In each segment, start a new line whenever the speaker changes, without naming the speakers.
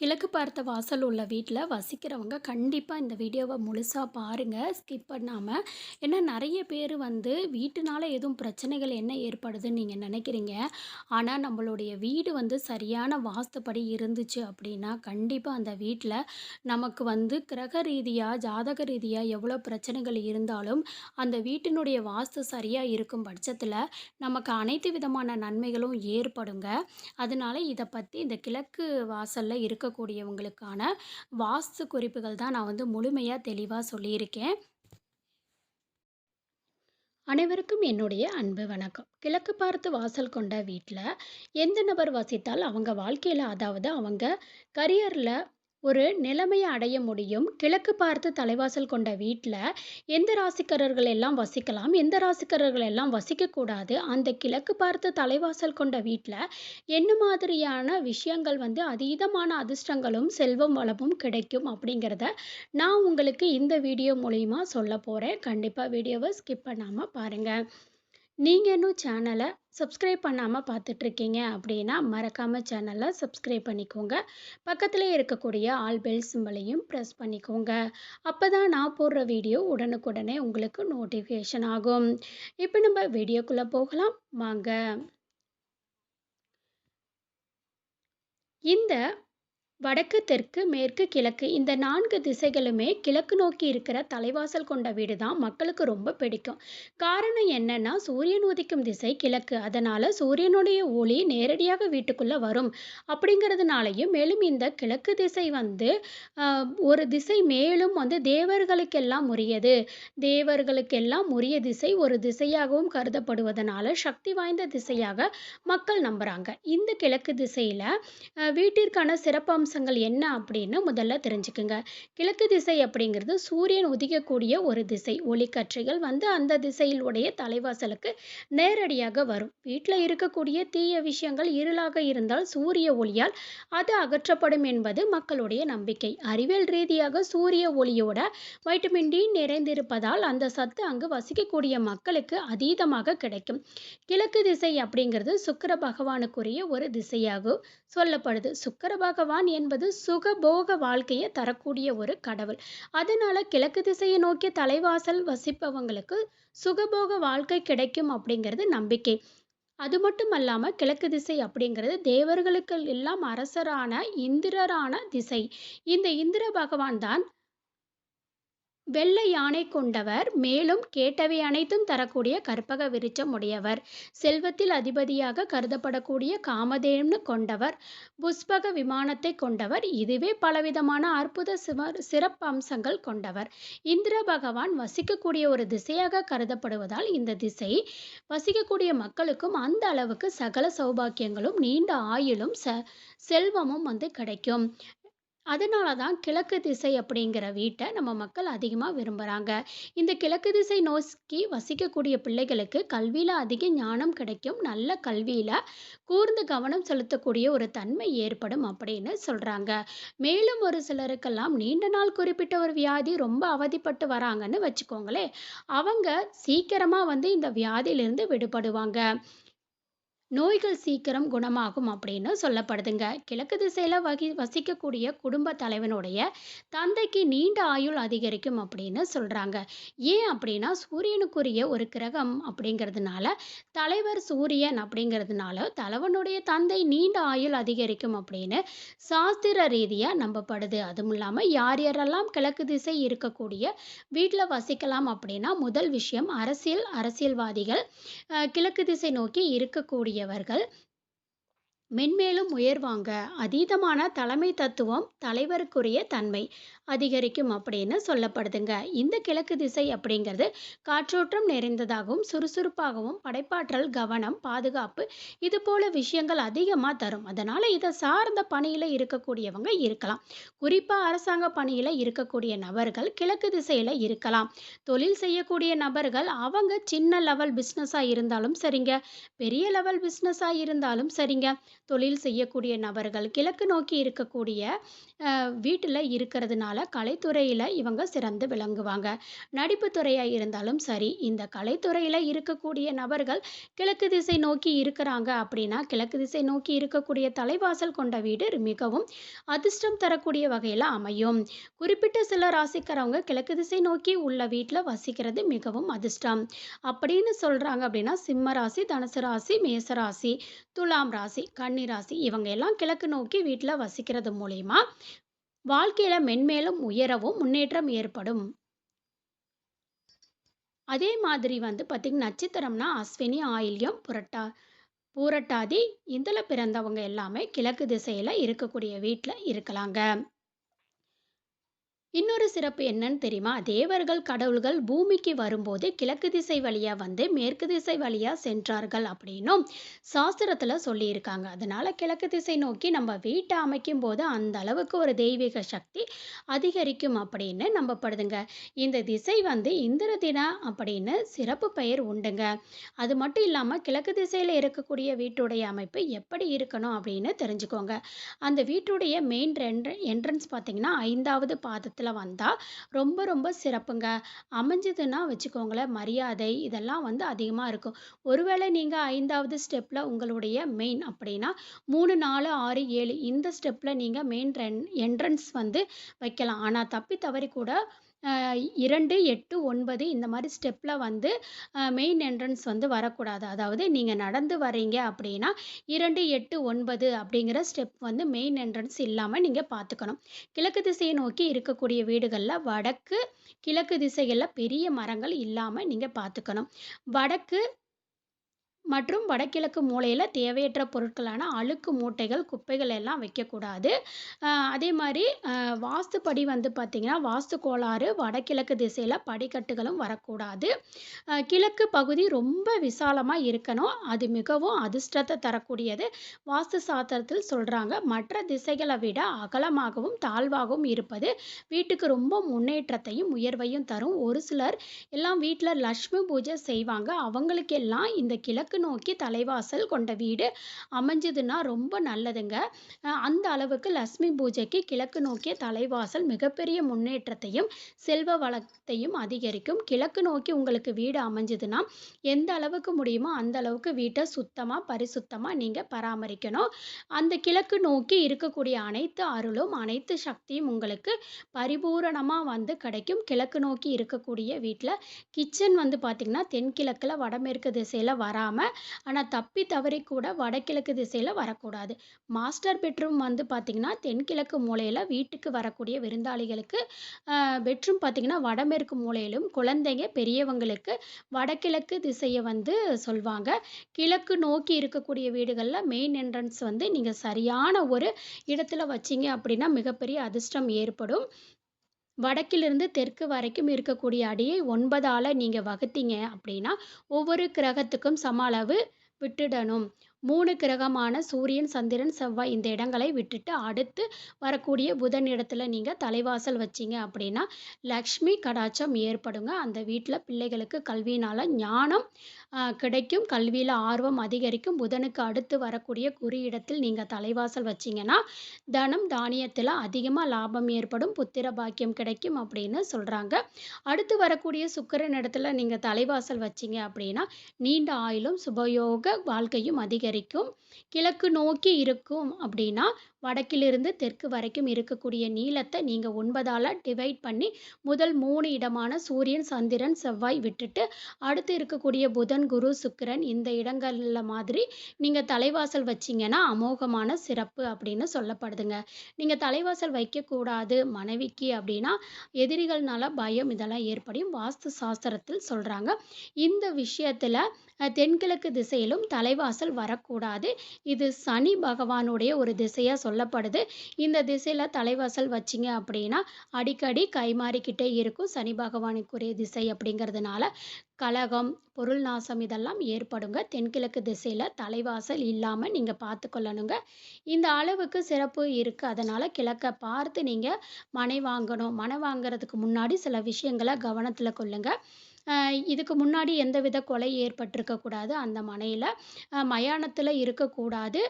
கிழக்கு பார்த்த வாசல் உள்ள வீட்டில் வசிக்கிறவங்க கண்டிப்பாக இந்த வீடியோவை முழுசாக பாருங்கள் ஸ்கிப் பண்ணாமல் ஏன்னா நிறைய பேர் வந்து வீட்டுனால எதுவும் பிரச்சனைகள் என்ன ஏற்படுதுன்னு நீங்கள் நினைக்கிறீங்க. ஆனால் நம்மளுடைய வீடு வந்து சரியான வாஸ்துப்படி இருந்துச்சு அப்படின்னா கண்டிப்பாக அந்த வீட்டில் நமக்கு வந்து கிரக ரீதியாக ஜாதக ரீதியாக எவ்வளோ பிரச்சனைகள் இருந்தாலும் அந்த வீட்டினுடைய வாஸ்து சரியாக இருக்கும் பட்சத்தில் நமக்கு அனைத்து விதமான நன்மைகளும் ஏற்படுங்க. அதனால இதை பற்றி இந்த கிழக்கு வாசலில் இருக்கக்கூடியவங்களுக்கான வாஸ்து குறிப்புகள் தான் நான் வந்து முழுமையாக தெளிவாக சொல்லியிருக்கேன். அனைவருக்கும் என்னுடைய அன்பு வணக்கம். கிழக்கு பார்த்து வாசல் கொண்ட வீட்டில் எந்த நபர் வசித்தால் அவங்க வாழ்க்கையில் அதாவது அவங்க கரியரில் ஒரு நிலைமையை அடைய முடியும். கிழக்கு பார்த்து தலைவாசல் கொண்ட வீட்டில் எந்த ராசிக்காரர்கள் எல்லாம் வசிக்கலாம்? எந்த ராசிக்காரர்கள் எல்லாம் வசிக்கக்கூடாது? அந்த கிழக்கு பார்த்து தலைவாசல் கொண்ட வீட்டில் என்ன மாதிரியான விஷயங்கள் வந்து அதீதமான அதிர்ஷ்டங்களும் செல்வம் வளமும் கிடைக்கும் அப்படிங்கிறத நான் உங்களுக்கு இந்த வீடியோ மூலிமா சொல்ல போகிறேன் கண்டிப்பாக வீடியோவை ஸ்கிப் பண்ணாமல் பாருங்கள் நீங்கள் இன்னும் சேனலை சப்ஸ்கிரைப் பண்ணாமல் பார்த்துட்ருக்கீங்க அப்படின்னா மறக்காமல் சேனலை சப்ஸ்கிரைப் பண்ணிக்கோங்க. பக்கத்தில் இருக்கக்கூடிய ஆல் பெல் சிம்பலையும் ப்ரெஸ் பண்ணிக்கோங்க. அப்போ தான் நான் போடுற வீடியோ உடனுக்குடனே உங்களுக்கு நோட்டிஃபிகேஷன் ஆகும். இப்போ நம்ம வீடியோக்குள்ளே போகலாம். வாங்க. இந்த வடக்கு தெற்கு மேற்கு கிழக்கு இந்த நான்கு திசைகளுமே கிழக்கு நோக்கி இருக்கிற தலைவாசல் கொண்ட வீடு தான் மக்களுக்கு ரொம்ப பிடிக்கும். காரணம் என்னன்னா சூரியன் உதிக்கும் திசை கிழக்கு. அதனால சூரியனுடைய ஒளி நேரடியாக வீட்டுக்குள்ள வரும். அப்படிங்கிறதுனாலையும் மேலும் இந்த கிழக்கு திசை வந்து ஒரு திசை மேலும் வந்து தேவர்களுக்கெல்லாம் உரியது. தேவர்களுக்கெல்லாம் உரிய திசை ஒரு திசையாகவும் கருதப்படுவதனால சக்தி வாய்ந்த திசையாக மக்கள் நம்புறாங்க. இந்த கிழக்கு திசையில வீட்டிற்கான சிறப்பம்சம் அம்சங்கள் என்ன அப்படின்னு முதல்ல தெரிஞ்சுக்குங்க. கிழக்கு திசை அப்படிங்கிறது சூரியன் உதிக்கக்கூடிய ஒரு திசை. ஒளிக்கற்றைகள் வந்து அந்த திசையில் உடைய தலைவாசலுக்கு நேரடியாக வரும். வீட்டில் இருக்கக்கூடிய தீய விஷயங்கள் இருளாக இருந்தால் சூரிய ஒளியால் அது அகற்றப்படும் என்பது மக்களுடைய நம்பிக்கை. அறிவியல் ரீதியாக சூரிய ஒளியோட வைட்டமின் டி நிறைந்திருப்பதால் அந்த சத்து அங்கு வசிக்கக்கூடிய மக்களுக்கு அதீதமாக கிடைக்கும். கிழக்கு திசை அப்படிங்கிறது சுக்கர பகவானுக்குரிய ஒரு திசையாகும். சொல்லப்படுது. சுக்கர பகவான் என்பது சுகபோக வாழ்க்கையை தரக்கூடிய ஒரு கடவுள். அதனால கிழக்கு திசையை நோக்கிய தலைவாசல் வசிப்பவங்களுக்கு சுகபோக வாழ்க்கை கிடைக்கும் அப்படிங்கிறது நம்பிக்கை. அது மட்டும் அல்லாமல் கிழக்கு திசை அப்படிங்கிறது தேவர்களுக்கு எல்லாம் அரசரான இந்திரரான திசை. இந்த இந்திர பகவான் தான் வெள்ளை யானை கொண்டவர் மேலும் கேட்டவை அனைத்தும் தரக்கூடிய கற்பக விருச்சம் உடையவர். செல்வத்தில் அதிபதியாக கருதப்படக்கூடிய காமதேனு கொண்டவர் புஷ்பக விமானத்தை கொண்டவர் இதுவே பலவிதமான அற்புத சிவர் சிறப்பு அம்சங்கள் கொண்டவர். இந்திர பகவான் வசிக்கக்கூடிய ஒரு திசையாக கருதப்படுவதால் இந்த திசை வசிக்கக்கூடிய மக்களுக்கும் அந்த அளவுக்கு சகல சௌபாக்கியங்களும் நீண்ட ஆயுளும் ச செல்வமும் வந்து கிடைக்கும். அதனால தான் கிழக்கு திசை அப்படிங்கிற வீட்டை நம்ம மக்கள் அதிகமாக விரும்புகிறாங்க இந்த கிழக்கு திசை நோக்கி வசிக்கக்கூடிய பிள்ளைகளுக்கு கல்வியில் அதிக ஞானம் கிடைக்கும். நல்ல கல்வியில் கூர்ந்து கவனம் செலுத்தக்கூடிய ஒரு தன்மை ஏற்படும் அப்படின்னு சொல்கிறாங்க மேலும் ஒரு சிலருக்கெல்லாம் நீண்ட நாள் குறிப்பிட்ட ஒரு வியாதி ரொம்ப அவதிப்பட்டு வராங்கன்னு வச்சுக்கோங்களேன். அவங்க சீக்கிரமாக வந்து இந்த வியாதியிலிருந்து விடுபடுவாங்க. நோய்கள் சீக்கிரம் குணமாகும் அப்படின்னு சொல்லப்படுதுங்க. கிழக்கு திசையில் வகி வசிக்கக்கூடிய குடும்ப தலைவனுடைய தந்தைக்கு நீண்ட ஆயுள் அதிகரிக்கும் அப்படின்னு சொல்கிறாங்க ஏன் அப்படின்னா சூரியனுக்குரிய ஒரு கிரகம் அப்படிங்கிறதுனால தலைவர் சூரியன் அப்படிங்கிறதுனால தலைவனுடைய தந்தை நீண்ட ஆயுள் அதிகரிக்கும் அப்படின்னு சாஸ்திர ரீதியாக நம்பப்படுது. அதுவும் இல்லாமல் யார் யாரெல்லாம் கிழக்கு திசை இருக்கக்கூடிய வீட்டில் வசிக்கலாம் அப்படின்னா முதல் விஷயம் அரசியல் அரசியல்வாதிகள் கிழக்கு திசை நோக்கி இருக்கக்கூடிய கூடியவர்கள் மென்மேலும் உயர்வாங்க. அதீதமான தலைமை தத்துவம் தலைவருக்குரிய தன்மை. அதிகரிக்கும் அப்படின்னு சொல்லப்படுதுங்க. இந்த கிழக்கு திசை அப்படிங்கிறது காற்றோட்டம் நிறைந்ததாகவும் சுறுசுறுப்பாகவும் படைப்பாற்றல் கவனம் பாதுகாப்பு இது போல விஷயங்கள் அதிகமாக தரும். அதனால் இதை சார்ந்த பணியில் இருக்கக்கூடியவங்க இருக்கலாம். குறிப்பாக அரசாங்க பணியில் இருக்கக்கூடிய நபர்கள் கிழக்கு திசையில் இருக்கலாம். தொழில் செய்யக்கூடிய நபர்கள் அவங்க சின்ன லெவல் பிஸ்னஸாக இருந்தாலும் சரிங்க. பெரிய லெவல் பிஸ்னஸாக இருந்தாலும் சரிங்க. தொழில் செய்யக்கூடிய நபர்கள் கிழக்கு நோக்கி இருக்கக்கூடிய வீட்டில் இருக்கிறதுனால கலைத்துறையில் இவங்க சிறந்து விளங்குவாங்க. நடிப்பு துறையாக இருந்தாலும் சரி இந்த கலைத்துறையில் இருக்கக்கூடிய நபர்கள் கிழக்கு திசை நோக்கி இருக்கிறாங்க அப்படின்னா கிழக்கு திசை நோக்கி இருக்கக்கூடிய தலைவாசல் கொண்ட வீடு மிகவும் அதிர்ஷ்டம் தரக்கூடிய வகையில் அமையும். குறிப்பிட்ட சில ராசிக்காரவங்க கிழக்கு திசை நோக்கி உள்ள வீட்டில் வசிக்கிறது மிகவும் அதிர்ஷ்டம். அப்படின்னு சொல்கிறாங்க அப்படின்னா சிம்ம ராசி தனுசு ராசி மேச ராசி துலாம் ராசி கன்னி ராசி இவங்க எல்லாம் கிழக்கு நோக்கி வீட்டில் வசிக்கிறது மூலிமா வாழ்க்கையில் மென்மேலும் உயரவும் முன்னேற்றம் ஏற்படும். அதே மாதிரி வந்து பார்த்திங்கன்னா நட்சத்திரம்னா அஸ்வினி ஆயில்யம் புரட்டா பூரட்டாதி இதில் பிறந்தவங்க எல்லாமே கிழக்கு திசையில் இருக்கக்கூடிய வீட்டில் இருக்கலாங்க. இன்னொரு சிறப்பு என்னன்னு தெரியுமா? தேவர்கள் கடவுள்கள் பூமிக்கு வரும்போது கிழக்கு திசை வழியாக வந்து மேற்கு திசை வழியாக சென்றார்கள் அப்படின்னும் சாஸ்திரத்தில் சொல்லியிருக்காங்க. அதனால் கிழக்கு திசை நோக்கி நம்ம வீட்டை அமைக்கும் போது அந்த அளவுக்கு ஒரு தெய்வீக சக்தி அதிகரிக்கும் அப்படின்னு நம்பப்படுதுங்க. இந்த திசை வந்து இந்திர தின அப்படின்னு சிறப்பு பெயர் உண்டுங்க. அது மட்டும் இல்லாமல் கிழக்கு திசையில் இருக்கக்கூடிய வீட்டுடைய அமைப்பு எப்படி இருக்கணும் அப்படின்னு தெரிஞ்சுக்கோங்க. அந்த வீட்டுடைய மெயின் என்ட்ரன்ஸ் பார்த்தீங்கன்னா ஐந்தாவது பாதத்தில் இடத்துல வந்தால் ரொம்ப ரொம்ப சிறப்புங்க. அமைஞ்சதுன்னா வச்சுக்கோங்களேன் மரியாதை இதெல்லாம் வந்து அதிகமாக இருக்கும். ஒருவேளை நீங்கள் ஐந்தாவது ஸ்டெப்பில் உங்களுடைய மெயின் அப்படின்னா மூணு நாலு ஆறு ஏழு இந்த ஸ்டெப்பில் நீங்கள் மெயின் என்ட்ரன்ஸ் வந்து வைக்கலாம். ஆனால் தப்பி தவறி கூட இரண்டு எட்டு ஒன்பது இந்த மாதிரி ஸ்டெப்பில் வந்து மெயின் என்ட்ரன்ஸ் வந்து வரக்கூடாது. அதாவது நீங்கள் நடந்து வரீங்க அப்படின்னா இரண்டு எட்டு ஒன்பது அப்படிங்கிற ஸ்டெப் வந்து மெயின் என்ட்ரன்ஸ் இல்லாமல் நீங்கள் பார்த்துக்கணும் கிழக்கு திசையை நோக்கி இருக்கக்கூடிய வீடுகளில் வடக்கு கிழக்கு திசைகளில் பெரிய மரங்கள் இல்லாமல் நீங்கள் பார்த்துக்கணும் வடக்கு மற்றும் வடகிழக்கு மூலையில் தேவையற்ற பொருட்களான அழுக்கு மூட்டைகள் குப்பைகள் எல்லாம் வைக்கக்கூடாது. அதே மாதிரி வாஸ்துப்படி வந்து பார்த்திங்கன்னா வாஸ்து கோளாறு வடகிழக்கு திசையில் படிக்கட்டுகளும் வரக்கூடாது. கிழக்கு பகுதி ரொம்ப விசாலமாக இருக்கணும். அது மிகவும் அதிர்ஷ்டத்தை தரக்கூடியது. வாஸ்து சாஸ்திரத்தில் சொல்கிறாங்க மற்ற திசைகளை விட அகலமாகவும் தாழ்வாகவும் இருப்பது வீட்டுக்கு ரொம்ப முன்னேற்றத்தையும் உயர்வையும் தரும். ஒரு சிலர் எல்லாம் வீட்டில் லக்ஷ்மி பூஜை செய்வாங்க. அவங்களுக்கெல்லாம் இந்த கிழக்கு கிழக்கு நோக்கி தலைவாசல் கொண்ட வீடு அமைஞ்சதுன்னா ரொம்ப நல்லதுங்க. அந்த அளவுக்கு லக்ஷ்மி பூஜைக்கு கிழக்கு நோக்கிய தலைவாசல் மிகப்பெரிய முன்னேற்றத்தையும் செல்வ வளத்தையும் அதிகரிக்கும். கிழக்கு நோக்கி உங்களுக்கு வீடு அமைஞ்சதுன்னா எந்த அளவுக்கு முடியுமோ அந்த அளவுக்கு வீட்டை சுத்தமாக பரிசுத்தமாக நீங்கள் பராமரிக்கணும். அந்த கிழக்கு நோக்கி இருக்கக்கூடிய அனைத்து அருளும் அனைத்து சக்தியும் உங்களுக்கு பரிபூரணமாக வந்து கிடைக்கும். கிழக்கு நோக்கி இருக்கக்கூடிய வீட்டில் கிச்சன் வந்து பார்த்திங்கன்னா தென்கிழக்கில் வடமேற்கு திசையில் வராமல் ஆனால் தப்பி தவறி கூட வடகிழக்கு திசையில் வரக்கூடாது. மாஸ்டர் பெட்ரூம் வந்து பார்த்திங்கன்னா தென்கிழக்கு மூலையில் வீட்டுக்கு வரக்கூடிய விருந்தாளிகளுக்கு பெட்ரூம் பார்த்திங்கன்னா வடமேற்கு மூலையிலும் குழந்தைங்க பெரியவங்களுக்கு வடகிழக்கு திசையை வந்து சொல்வாங்க. கிழக்கு நோக்கி இருக்கக்கூடிய வீடுகளில் மெயின் என்ட்ரன்ஸ் வந்து நீங்கள் சரியான ஒரு இடத்துல வச்சிங்க அப்படின்னா மிகப்பெரிய அதிர்ஷ்டம் ஏற்படும். வடக்கிலிருந்து தெற்கு வரைக்கும் இருக்கக்கூடிய அடியை ஒன்பதால் நீங்கள் வகுத்தீங்க அப்படின்னா ஒவ்வொரு கிரகத்துக்கும் சம அளவு விட்டுடணும். மூணு கிரகமான சூரியன் சந்திரன் செவ்வாய் இந்த இடங்களை விட்டுட்டு அடுத்து வரக்கூடிய புதன் இடத்துல நீங்கள் தலைவாசல் வச்சிங்க அப்படின்னா லக்ஷ்மி கடாச்சம் ஏற்படுங்க. அந்த வீட்டில் பிள்ளைகளுக்கு கல்வியினால் ஞானம் கிடைக்கும். கல்வியில் ஆர்வம் அதிகரிக்கும். புதனுக்கு அடுத்து வரக்கூடிய குறி இடத்தில் நீங்கள் தலைவாசல் வச்சிங்கன்னா தனம் தானியத்தில் அதிகமாக லாபம் ஏற்படும். புத்திர பாக்கியம் கிடைக்கும் அப்படின்னு சொல்கிறாங்க அடுத்து வரக்கூடிய சுக்கரன் இடத்துல நீங்கள் தலைவாசல் வச்சிங்க அப்படின்னா நீண்ட ஆயுளும் சுபயோக வாழ்க்கையும் அதிகரிக்கும். வரைக்கும் கிழக்கு நோக்கி இருக்கும் அப்படின்னா வடக்கிலிருந்து தெற்கு வரைக்கும் இருக்கக்கூடிய நீளத்தை நீங்கள் ஒன்பதால் டிவைட் பண்ணி முதல் மூணு இடமான சூரியன் சந்திரன் செவ்வாய் விட்டுட்டு அடுத்து இருக்கக்கூடிய புதன் குரு சுக்கிரன் இந்த இடங்களில் மாதிரி நீங்கள் தலைவாசல் வச்சிங்கன்னா அமோகமான சிறப்பு அப்படின்னு சொல்லப்படுதுங்க. நீங்கள் தலைவாசல் வைக்கக்கூடாது மனைவிக்கு அப்படின்னா எதிரிகள்னால பயம் இதெல்லாம் ஏற்படும். வாஸ்து சாஸ்திரத்தில் சொல்கிறாங்க இந்த விஷயத்தில் தென்கிழக்கு திசையிலும் தலைவாசல் வரக்கூடாது. இது சனி பகவானுடைய ஒரு திசையாக சொல்லப்படுது. இந்த திசையில் தலைவாசல் வச்சிங்க அப்படின்னா அடிக்கடி கைமாறிக்கிட்டே இருக்கும் சனி பகவானுக்குரிய திசை அப்படிங்கிறதுனால. கலகம் பொருள் நாசம் இதெல்லாம் ஏற்படுங்க. தென்கிழக்கு திசையில் தலைவாசல் இல்லாமல் நீங்கள் பார்த்து கொள்ளணுங்க இந்த அளவுக்கு சிறப்பு இருக்குது அதனால் கிழக்க பார்த்து நீங்கள் மனை வாங்கணும். மனை வாங்குறதுக்கு முன்னாடி சில விஷயங்களை கவனத்தில் கொள்ளுங்கள் இதுக்கு முன்னாடி எந்தவித கொலை ஏற்பட்டிருக்கக்கூடாது அந்த மனையில் மயானத்தில் இருக்கக்கூடாது.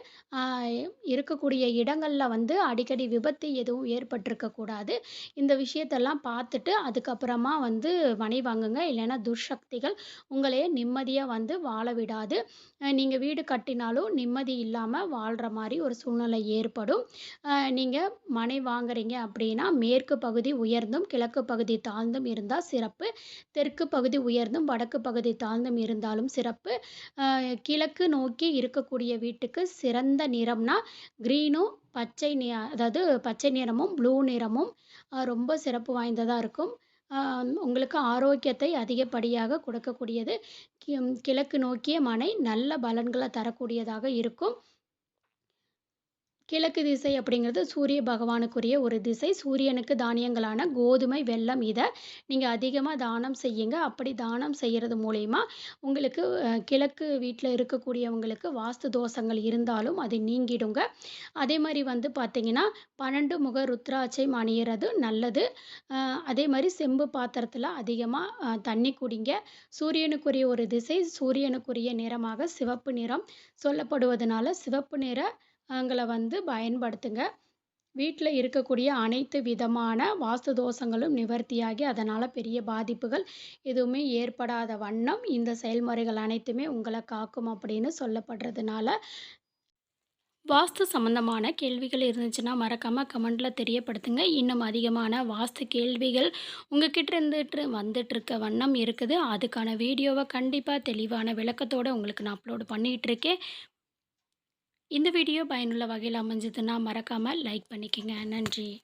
இருக்கக்கூடிய இடங்களில் வந்து அடிக்கடி விபத்து எதுவும் ஏற்பட்டிருக்கக்கூடாது. இந்த விஷயத்தெல்லாம் பார்த்துட்டு அதுக்கப்புறமா வந்து மனை வாங்குங்க. இல்லைன்னா துர்சக்திகள் உங்களையே நிம்மதியாக வந்து வாழ விடாது. நீங்கள் வீடு கட்டினாலும் நிம்மதி இல்லாமல் வாழ்கிற மாதிரி ஒரு சூழ்நிலை ஏற்படும். நீங்கள் மனை வாங்குறீங்க அப்படின்னா, மேற்கு பகுதி உயர்ந்தும், கிழக்கு பகுதி தாழ்ந்தும் இருந்தால் சிறப்பு. தெற்கு பகுதி பகுதி உயர்ந்தும், வடக்கு பகுதி தாழ்ந்தும் இருந்தாலும் சிறப்பு. கிழக்கு நோக்கி இருக்கக்கூடிய வீட்டுக்கு சிறந்த நிறம்னா, க்ரீனும் பச்சை நி அதாவது பச்சை நிறமும், ப்ளூ நிறமும் ரொம்ப சிறப்பு வாய்ந்ததாக இருக்கும். உங்களுக்கு ஆரோக்கியத்தை அதிகப்படியாக கொடுக்கக்கூடியது. கி கிழக்கு நோக்கிய மனை நல்ல பலன்களை தரக்கூடியதாக இருக்கும். கிழக்கு திசை அப்படிங்கிறது சூரிய பகவானுக்குரிய ஒரு திசை. சூரியனுக்கு தானியங்களான கோதுமை, வெல்லம் இதை நீங்கள் அதிகமாக தானம் செய்யுங்க. அப்படி தானம் செய்கிறது மூலயமா உங்களுக்கு கிழக்கு வீட்டில் இருக்கக்கூடியவங்களுக்கு வாஸ்து தோஷங்கள் இருந்தாலும் அது நீங்கிடுங்க. அதே மாதிரி வந்து பார்த்தீங்கன்னா, 12 முக ருத்ராட்சை அணியிறது நல்லது. அதே மாதிரி செம்பு பாத்திரத்தில் அதிகமாக தண்ணி குடிங்க. சூரியனுக்குரிய ஒரு திசை, சூரியனுக்குரிய நிறமாக சிவப்பு நிறம் சொல்லப்படுவதனால, சிவப்பு நிற ங்களை வந்து பயன்படுத்துங்க. வீட்டில் இருக்கக்கூடிய அனைத்து விதமான வாஸ்து தோஷங்களும் நிவர்த்தியாகி, அதனால் பெரிய பாதிப்புகள் எதுவுமே ஏற்படாத வண்ணம் இந்த செயல்முறைகள் அனைத்துமே உங்களை காக்கும் அப்படின்னு சொல்லப்படுறதுனால வாஸ்து சம்மந்தமான கேள்விகள் இருந்துச்சுன்னா, மறக்காமல் கமெண்டில் தெரியப்படுத்துங்க. இன்னும் அதிகமான வாஸ்து கேள்விகள் உங்ககிட்ட இருந்துட்டு வந்துட்டுருக்க வண்ணம் இருக்குது. அதுக்கான வீடியோவை கண்டிப்பாக தெளிவான விளக்கத்தோடு உங்களுக்கு நான் அப்லோடு பண்ணிகிட்ருக்கேன் இந்த வீடியோ பயனுள்ள வகையில் அமைஞ்சதுன்னா, மறக்காமல் லைக் பண்ணிக்கங்க. நன்றி.